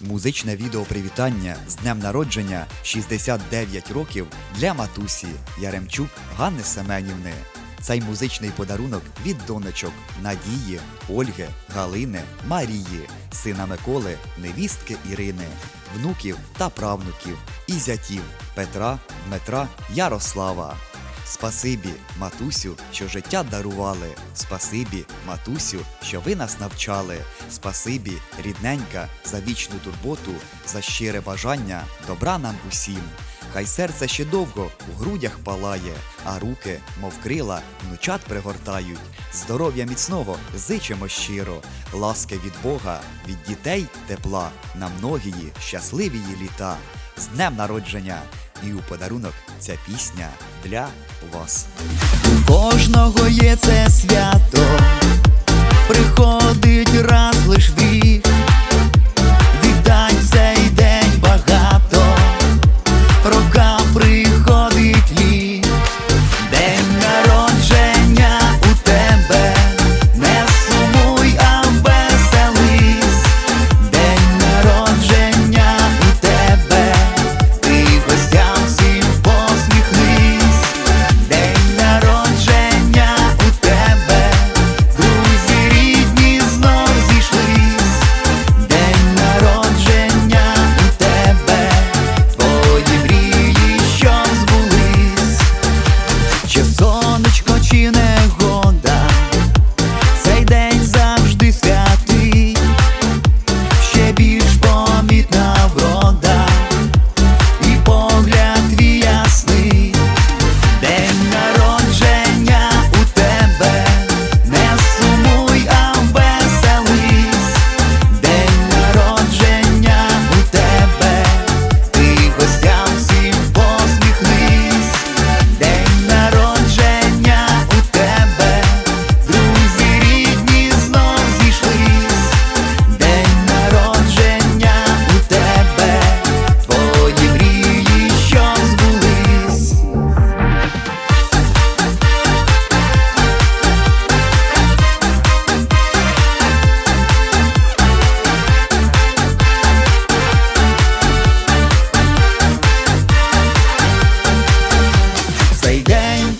Музичне відео привітання з днем народження 69 років для матусі Яремчук Ганни Семенівни. Цей музичний подарунок від донечок Надії, Ольги, Галини, Марії, сина Миколи, невістки Ірини, внуків та правнуків і зятів Петра, Дмитра, Ярослава. Спасибі, матусю, що життя дарували. Спасибі, матусю, що ви нас навчали. Спасибі, рідненька, за вічну турботу, за щире бажання, добра нам усім. Хай серце ще довго у грудях палає, а руки, мов крила, внучат пригортають. Здоров'я міцного зичимо щиро, ласки від Бога, від дітей тепла, на многії щасливії літа. З днем народження! І у подарунок ця пісня для вас. У кожного є це свято,